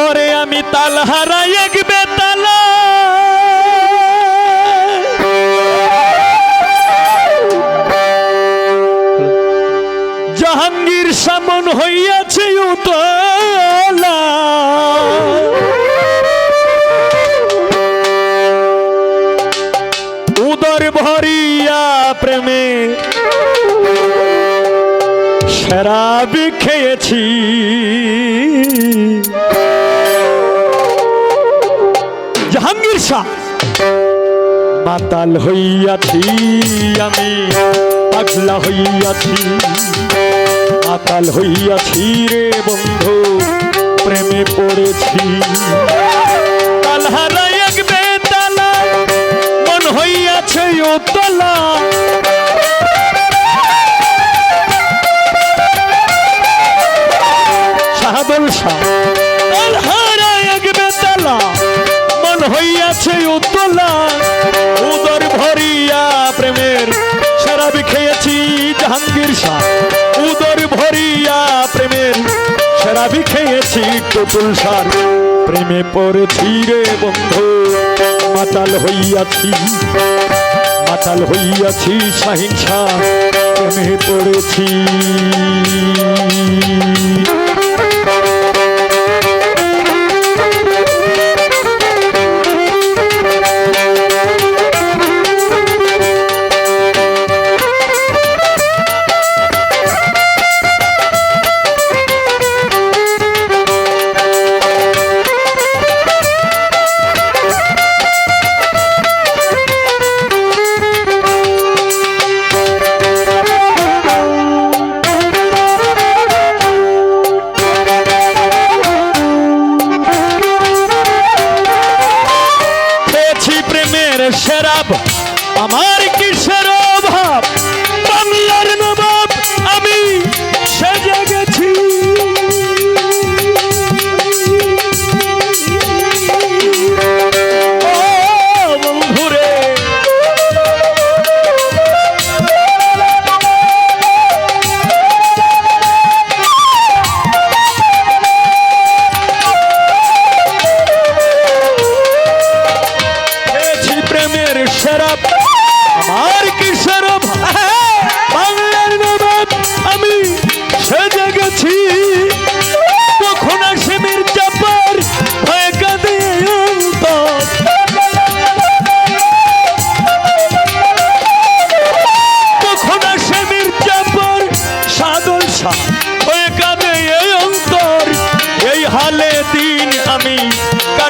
ওরে আমি তাল হারাই এক বেতালা। জাহাঙ্গীর সামন হইয়াছে উদর ভরিয়া প্রেমে শরাবি খেয়েছি। জাহাঙ্গীর শাহ। মাতাল হইয়াছি আমি পাগলা হইয়াছি। মাতাল হইয়াছি রে বন্ধু প্রেমে পড়েছি। তালহারা এক বেতালা মন হইয়াছে উতলা। সাহাদল শাহ। হইয়াছে উতলা উদর ভরিয়া প্রেমের শরাবি খেয়েছি জাহাঙ্গীর শাহ। উদর ভরিয়া প্রেমের শরাবি খেয়েছি টুটুল সার প্রেমে পড়েছি রে বন্ধু, মাতাল হইয়াছি। মাতাল হইয়াছি শাহ, প্রেমে পড়েছি। সেরাব আমার কিসের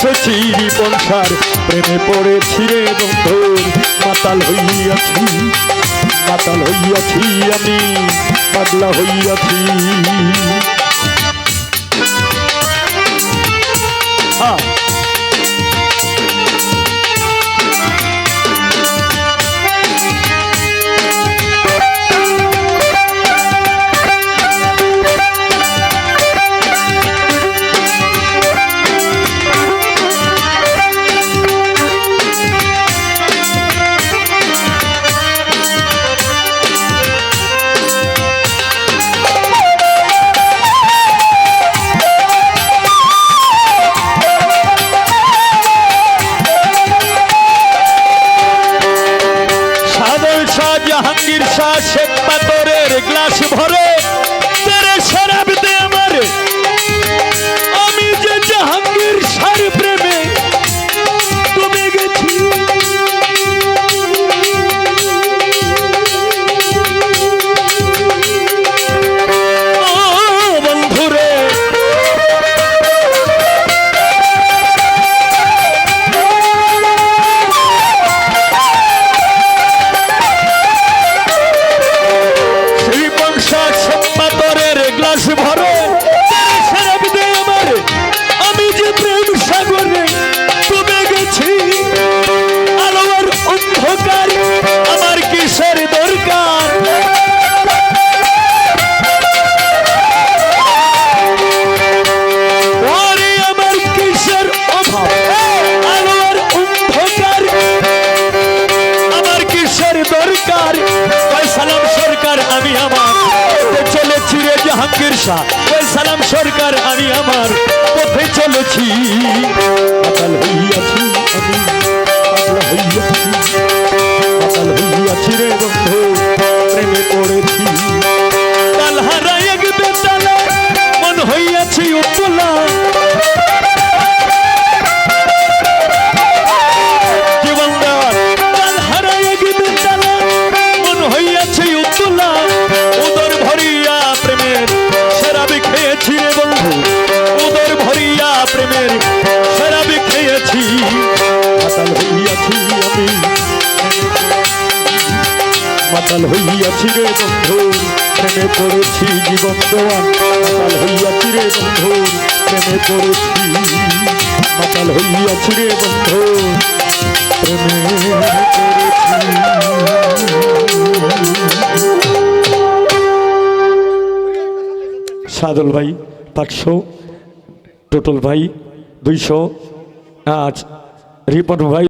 ভালোবেসেছি বংশার প্রেমে পড়েছি রে বন্ধুর মাতাল হইয়াছি মাতাল হইয়াছি আমি পাগলা হইয়াছি। হ্যাঁ। জাহাঙ্গীর শাহ শেখ পাথরের গ্লাস ভরে জাহাঙ্গীর শাহ ওই সালাম সরকার আমি আমার পথে চলেছি। আমি মাতাল হইয়াছি রে বন্ধু, প্রেমে পড়েছি জীবন দেওয়ান মাতাল হইয়াছি রে বন্ধু, প্রেমে পড়েছি। মাতাল হইয়াছি রে বন্ধু, প্রেমে পড়েছি। সাদল ভাই, পাঁচশো, টোটল ভাই, দুইশো, আজ রিপন ভাই